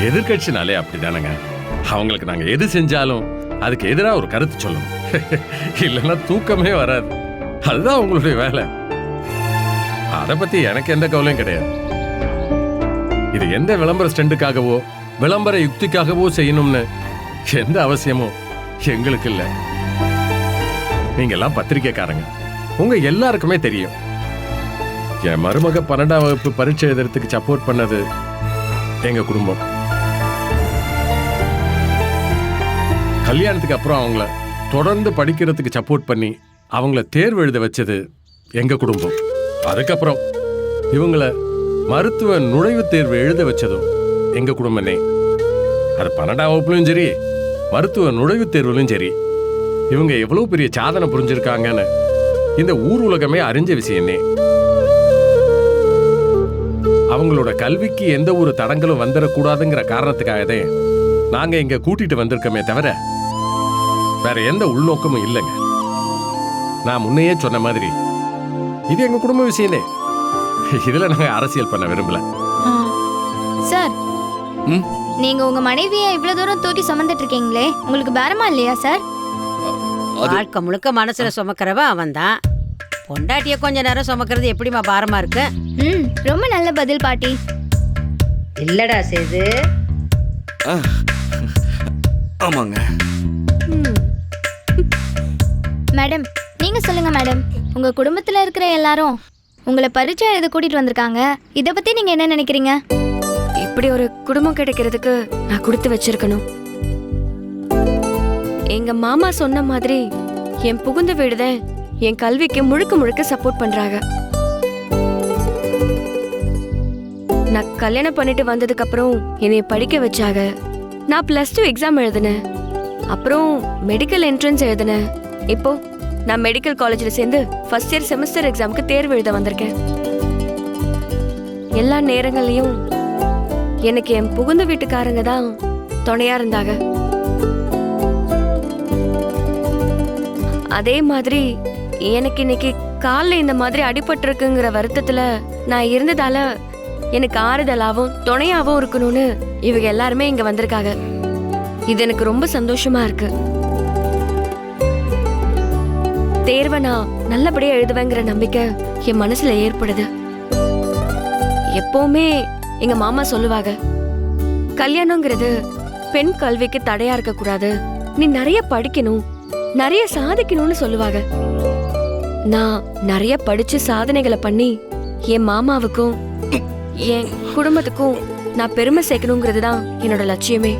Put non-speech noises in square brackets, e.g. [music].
எதிர்க்கட்சினாலே அப்படிதானங்க. அவங்களுக்கு நாங்க எது செஞ்சாலும் அதுக்கு எதிராக ஒரு கருத்து சொல்லணும். [laughs] இல்லைன்னா தூக்கமே வராது. அதுதான் உங்களுடைய வேலை. அதை பத்தி எனக்கு எந்த கவலையும் கிடையாது. இது எந்த விளம்பர ஸ்டெண்டுக்காகவோ விளம்பர யுக்திக்காகவோ செய்யணும்னு எந்த அவசியமும் எங்களுக்கு இல்லை. நீங்க எல்லாம் பத்திரிக்கைக்காரங்க. உங்க எல்லாருக்குமே தெரியும். என் மருமக பன்னெண்டாம் வகுப்பு பரீட்சை எழுதுறதுக்கு சப்போர்ட் பண்ணது எங்க குடும்பம். கல்யாணத்துக்கு அப்புறம் அவங்கள தொடர்ந்து படிக்கிறதுக்கு சப்போர்ட் பண்ணி அவங்கள தேர்வு எழுத வச்சது எங்க குடும்பம். அதுக்கப்புறம் இவங்கள மருத்துவ நுழைவுத் தேர்வு எழுத வச்சதும் எங்க குடும்பமே. அது பன்னெண்டாம் வகுப்புலையும் சரி மருத்துவ நுழைவுத் தேர்வுலையும் சரி. இவங்க எவ்வளவு பெரிய சாதனை புரிஞ்சிருக்காங்கன்னு இந்த ஊர் உலகமே அறிஞ்ச விஷயமே. அவங்களோட கல்விக்கு எந்த ஒரு தடங்களும் வந்துடக்கூடாதுங்கிற காரணத்துக்காக தான் நாங்க இங்க கூட்டிட்டு வந்திருக்கோமே தவிர வேற எந்த உள்நோக்கமும் இல்லைங்க. நான் முன்னையே சொன்ன மாதிரி இது எங்க குடும்ப விஷயமே. இதுல நாங்க அரசியல் பண்ண விரும்பல. ஆ. சார். ம்? நீங்க உங்க மனைவியை இவ்வளவு தூரம் தூக்கி சுமந்துட்டு இருக்கீங்களே உங்களுக்கு பாரமா இல்லையா சார்? அது வாழ்க்கை முழுக்க மனசுல சுமக்கிறவ அவன்தான் பொண்டாட்டிய கொஞ்ச நேரம் சுமக்கிறது எப்படிமா பாரமா இருக்கு? ம் ரொம்ப நல்ல பதில் பாட்டி. இல்லடா சேது. ஆமாங்க. மேடம் நீங்க சொல்லுங்க மேடம். உங்க குடும்பத்துல இருக்கிற எல்லாரும் உங்களை பரீட்சை எழுத கூட்டிட்டு வந்திருக்காங்க. இத பத்தி நீங்க என்ன நினைக்கிறீங்க? இப்படி ஒரு குடும்பம் கிடைக்கிறதுக்கு நான் கொடுத்து வச்சிருக்கணும். எங்க மாமா சொன்ன மாதிரி என் புகுந்த வீடுதான் என் கல்விக்கு முழுக்க முழுக்க சப்போர்ட் பண்றாங்க. நான் கல்யாணம் பண்ணிட்டு வந்ததுக்கு அப்புறம் படிக்க வச்சாங்க. நான் பிளஸ் டூ எக்ஸாம் எழுதினேன். அப்புறம் மெடிக்கல் என்ட்ரன்ஸ் எழுதினேன். இப்போ நான் மெடிக்கல் காலேஜில் சேர்ந்து ஃபர்ஸ்ட் இயர் செமஸ்டர் எக்ஸாமுக்கு தேர்வு எழுத வந்திருக்கேன். எல்லா நேரங்கள்லையும் எனக்கு என் புகுந்த வீட்டுக்காரங்க தான் துணையா இருந்தாங்க. அதே மாதிரி எனக்கு இன்னைக்கு காலில் இந்த மாதிரி அடிபட்டிருக்குங்கிற வருத்தத்தில் நான் இருந்ததால எனக்கு ஆறுதலாகவும் துணையாகவும் இருக்கணும்னு இவங்க எல்லாருமே இங்கே வந்திருக்காங்க. இது எனக்கு ரொம்ப சந்தோஷமாக இருக்குது தேர்வை நான் நல்லபடியா எழுதுவேங்கிற நம்பிக்கை என் மனசுல ஏற்படுது. எப்பவுமே எங்க மாமா சொல்லுவாங்க கல்யாணங்கிறது பெண் கல்விக்கு தடையா இருக்க கூடாது நீ நிறைய படிக்கணும் நிறைய சாதிக்கணும்னு சொல்லுவாங்க. நான் நிறைய படிச்சு சாதனைகளை பண்ணி என் மாமாவுக்கும் என் குடும்பத்துக்கும் நான் பெருமை சேர்க்கணுங்கிறது தான் என்னோட லட்சியமே.